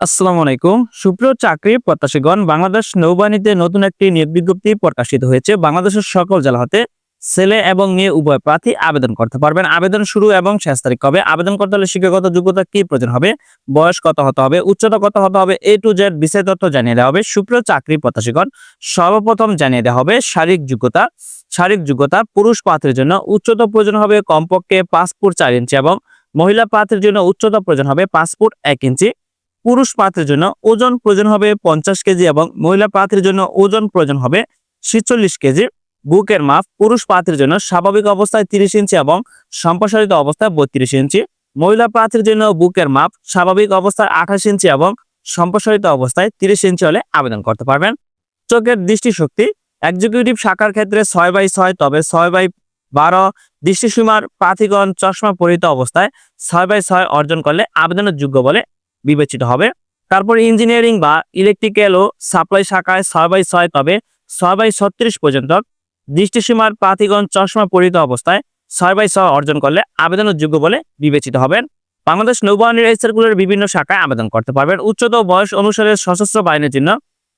আসসালামু আলাইকুম। সুপ্রিয় চাকরি প্রত্যাশীগণ, বাংলাদেশ নৌবাহিনীতে নতুন একটি নিয়োগ বিজ্ঞপ্তি প্রকাশিত হয়েছে। বাংলাদেশের সকল জেলা হতে ছেলে এবং মেয়ে উভয় প্রার্থী আবেদন করতে পারবেন। আবেদন শুরু এবং শেষ তারিখ কবে? আবেদন করতে হলে শিক্ষাগত যোগ্যতা কি প্রয়োজন হবে? বয়স কত হতে হবে? উচ্চতা কত হতে হবে? এ টু জেড বিষয় তথ্য জানিয়ে দেওয়া হবে। সুপ্রিয় চাকরি প্রত্যাশীগণ, সর্বপ্রথম জানিয়ে দেওয়া হবে শারীরিক যোগ্যতা। শারীরিক যোগ্যতা, পুরুষ প্রার্থীর জন্য উচ্চতা প্রয়োজন হবে কমপক্ষে ফুট চার ইঞ্চি এবং মহিলা প্রার্থীর জন্য উচ্চতা প্রয়োজন হবে ফুট এক ইঞ্চি। পুরুষ পাত্রের জন্য ওজন প্রয়োজন হবে পঞ্চাশ কেজি এবং মহিলা প্রার্থীর জন্য ওজন প্রয়োজন হবে ছিচল্লিশ কেজি। বুকের মাপ পুরুষ প্রার্থীর জন্য স্বাভাবিক অবস্থায় তিরিশ ইঞ্চি এবং সম্প্রসারিত অবস্থায় বত্রিশ ইঞ্চি। মহিলা প্রার্থীর জন্য বুকের মাপ স্বাভাবিক অবস্থায় আঠাশ ইঞ্চি এবং সম্প্রসারিত অবস্থায় তিরিশ ইঞ্চি হলে আবেদন করতে পারবেন। চোখের দৃষ্টিশক্তি এক্সিকিউটিভ শাখার ক্ষেত্রে ছয় বাই ছয়, তবে ছয় বাই বারো দৃষ্টিসীমার প্রার্থীগণ চশমা পরিহিত অবস্থায় ছয় বাই ছয় অর্জন করলে আবেদনের যোগ্য বলে বিবেচিত হবে। তারপর ইঞ্জিনিয়ারিং বা ইলেকট্রিক্যাল ও সাপ্লাই শাখায় ছয় বাই ছয়, তবে ছয় বাই ছত্রিশ পর্যন্ত দৃষ্টিসীমার প্রার্থীগণ চশমা পরিহিত অবস্থায় ছয় বাই ছয় অর্জন করলে আবেদনের যোগ্য বলে বিবেচিত হবেন। বাংলাদেশ নৌবাহিনীর এই সার্কুলার বিভিন্ন শাখায় আবেদন করতে পারবেন। উচ্চতর বয়স অনুসারে সশস্ত্র বাহিনীর জন্য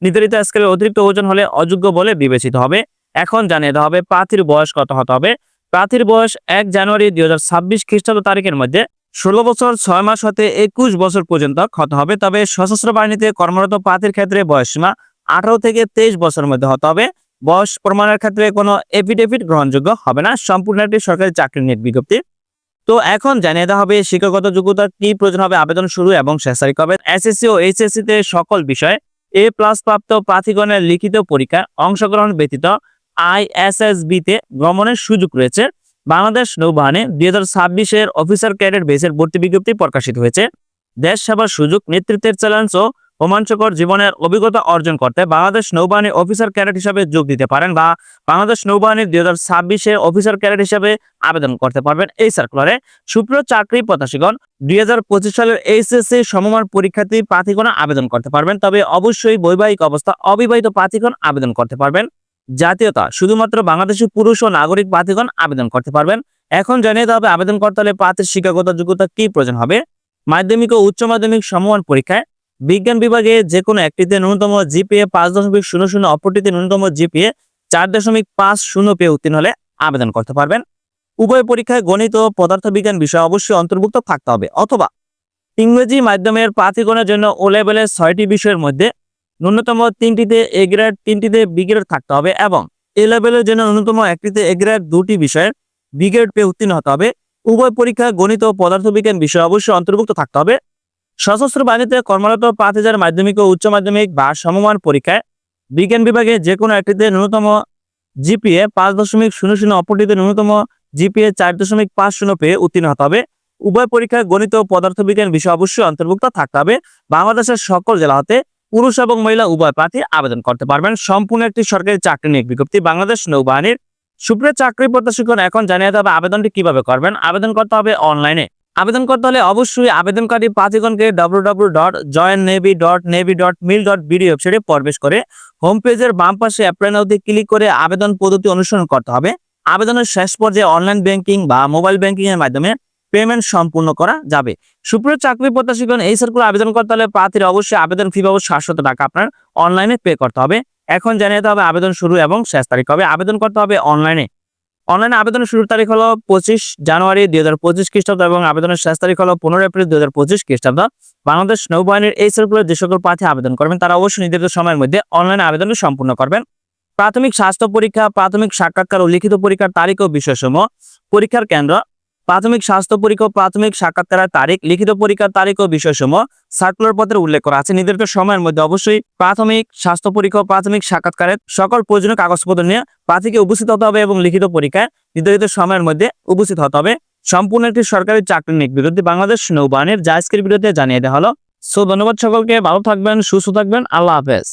নির্ধারিত স্কেলের অতিরিক্ত ওজন হলে অযোগ্য বলে বিবেচিত হবে। এখন জানিয়ে দেওয়া হবে প্রার্থীর বয়স কত হতে হবে। প্রার্থীর বয়স এক জানুয়ারি দুই হাজার ছাব্বিশ খ্রিস্টাব্দ তারিখের মধ্যে ষোলো বছর, ছয় মাস হতে একুশ বছর পর্যন্ত হতে হবে। তবে সশস্ত্র বাহিনীতে কর্মরত প্রার্থীর ক্ষেত্রে বয়সীমা আঠারো থেকে তেইশ বছরের মধ্যে হতে হবে। বয়স প্রমাণের ক্ষেত্রে কোনো এফিডেভিট গ্রহণযোগ্য হবে না। সম্পূর্ণ একটি সরকারি চাকরি নিয়োগ বিজ্ঞপ্তি। তো এখন জানিয়ে দেওয়া হবে শিক্ষাগত যোগ্যতা কি প্রয়োজন হবে, আবেদন শুরু এবং শেষ তারিখ হবে এসএসসি ও এইচএসসি তে সকল বিষয়ে এ প্লাস প্রাপ্ত প্রার্থীগণের লিখিত পরীক্ষা অংশগ্রহণ ব্যতীত আই এস আইএসএসবি তে ভ্রমণের সুযোগ রয়েছে। বাংলাদেশ নৌবাহিনী দুই হাজার ছাব্বিশের অফিসার ক্যাডেট বেসের ভর্তি বিজ্ঞপ্তি প্রকাশিত হয়েছে। দেশ সেবার সুযোগ, নেতৃত্বের চ্যালেঞ্জ ও রোমাঞ্চকর জীবনের অভিজ্ঞতা অর্জন করতে বাংলাদেশ নৌবাহিনী অফিসার ক্যাডেট হিসাবে যোগ দিতে পারেন বা বাংলাদেশ নৌবাহিনীর দুই হাজার ছাব্বিশে অফিসার ক্যাডেট হিসাবে আবেদন করতে পারবেন এই সার্কুলারে। সুপ্রিয় চাকরি প্রত্যাশীগণ, দুই হাজার পঁচিশ সালের এইচএসসি সমমান পরীক্ষার্থী প্রার্থীগণ আবেদন করতে পারবেন, তবে অবশ্যই বৈবাহিক অবস্থা অবিবাহিত প্রার্থীগণ আবেদন করতে পারবেন। জাতীয়তা, শুধুমাত্র বাংলাদেশি পুরুষ ও নাগরিক প্রার্থীগণ আবেদন করতে পারবেন। এখন জানিয়ে দেওয়া হবে, আবেদন করতে হলে প্রার্থীর শিক্ষাগত যোগ্যতা কি প্রয়োজন হবে? মাধ্যমিক ও উচ্চ মাধ্যমিক সমমান পরীক্ষায় বিজ্ঞান বিভাগে যে কোনো একটিতে ন্যূনতম জিপিএ পাঁচ দশমিক শূন্য শূন্য, অপরটিতে ন্যূনতম জিপিএ চার দশমিক পাঁচ শূন্য পেয়ে উত্তীর্ণ হলে আবেদন করতে পারবেন। উভয় পরীক্ষায় গণিত ও পদার্থবিজ্ঞান বিষয় অবশ্যই অন্তর্ভুক্ত থাকতে হবে। অথবা ইংরেজি মাধ্যমের প্রার্থীগণের জন্য ও লেভেলের ছয়টি বিষয়ের মধ্যে ন্যূনতম তিনটিতে এ গ্রেড তিনটিতে বি গ্রেড থাকতে হবে এবং এ লেভেলের জন্য ন্যূনতম একটিতে এ গ্রেড দুটি বিষয়ের বি গ্রেড পেয়ে উত্তীর্ণ হতে হবে। উভয় পরীক্ষা গণিত ও পদার্থবিজ্ঞান বিষয় অবশ্যই অন্তর্ভুক্ত থাকতে হবে। সশস্ত্র বাহিনীতে কর্মরত পাঁচ হাজার মাধ্যমিক ও উচ্চ মাধ্যমিক বা সমমান পরীক্ষায় বিজ্ঞান বিভাগে যে কোনো একটিতে ন্যূনতম জিপিএ পাঁচ দশমিক শূন্য শূন্য অপরটিতে ন্যূনতম জিপিএ চার দশমিক পাঁচ শূন্য পেয়ে উত্তীর্ণ হতে হবে। উভয় পরীক্ষায় গণিত ও পদার্থবিজ্ঞান বিষয় অবশ্যই অন্তর্ভুক্ত থাকতে হবে। বাংলাদেশের সকল জেলা হতে পুরুষ এবং মহিলা উভয় প্রার্থী আবেদন করতে পারবেন। সম্পূর্ণ একটি সরকারি চাকরি নিয়োগ বিজ্ঞপ্তি বাংলাদেশ নৌবাহিনীর। সুপ্রিয় চাকরি প্রত্যাশীগণ, এখন জানিয়ে দেবে আবেদনটি কীভাবে করবেন। আবেদন করতে হবে অনলাইনে। আবেদন করতে হলে অবশ্যই আবেদনকারী প্রার্থীগণকে W dot join navy dot navy dot mil dot BD ওয়েবসাইটে প্রবেশ করে হোম পেজের বাম পাশে অ্যাপ্লাই নাওতে ক্লিক করে আবেদন পদ্ধতি অনুসরণ করতে হবে। আবেদনের শেষ পর্যায়ে অনলাইন ব্যাংকিং বা মোবাইল ব্যাংকিং এর মাধ্যমে পেমেন্ট সম্পূর্ণ করা যাবে। সুপ্রিয় চাকরি প্রত্যাশীগণ, এই সার্কুলার আবেদন করতে হলে প্রার্থীর অবশ্যই আবেদন ফি বাবদ সাতশত টাকা আপনার অনলাইনে পে করতে হবে। এখন জানিয়ে দিতে হবে আবেদন শুরু এবং শেষ তারিখ। হবে আবেদন করতে হবে অনলাইনে অনলাইনে আবেদনের শুরুর তারিখ হলো পঁচিশ জানুয়ারি দুই হাজার পঁচিশ খ্রিস্টাব্দ এবং আবেদনের শেষ তারিখ হলো পনেরো এপ্রিল দুই হাজার পঁচিশ খ্রিস্টাব্দ। বাংলাদেশ নৌবাহিনীর এই সার্কুলার যে সকল প্রার্থী আবেদন করবেন, তারা অবশ্যই নির্ধারিত সময়ের মধ্যে অনলাইনে আবেদনটি সম্পূর্ণ করবেন। প্রাথমিক স্বাস্থ্য পরীক্ষা, প্রাথমিক সাক্ষাৎকার ও লিখিত পরীক্ষার তারিখ ও বিষয়সমূহ, পরীক্ষার কেন্দ্র প্রাথমিক স্বাস্থ্য পরীক্ষা প্রাথমিক সাক্ষাৎকারের তারিখ, লিখিত পরীক্ষার তারিখ ও বিষয়সমূহ সার্কুলার পত্রে উল্লেখ করা আছে। নির্ধারিত সময়ের মধ্যে অবশ্যই প্রাথমিক স্বাস্থ্য পরীক্ষা প্রাথমিক সাক্ষাৎকারের সকল প্রয়োজনীয় কাগজপত্র নিয়ে প্রার্থীকে উপস্থিত হতে হবে এবং লিখিত পরীক্ষায় নির্ধারিত সময়ের মধ্যে উপস্থিত হতে হবে। সম্পূর্ণ একটি সরকারি চাকরি নিক বিরুদ্ধে বাংলাদেশ নৌবাহিনীর জায়স্কের বিরুদ্ধে জানিয়ে দেওয়া হলো। সো, ধন্যবাদ সকলকে। ভালো থাকবেন, সুস্থ থাকবেন। আল্লাহ হাফেজ।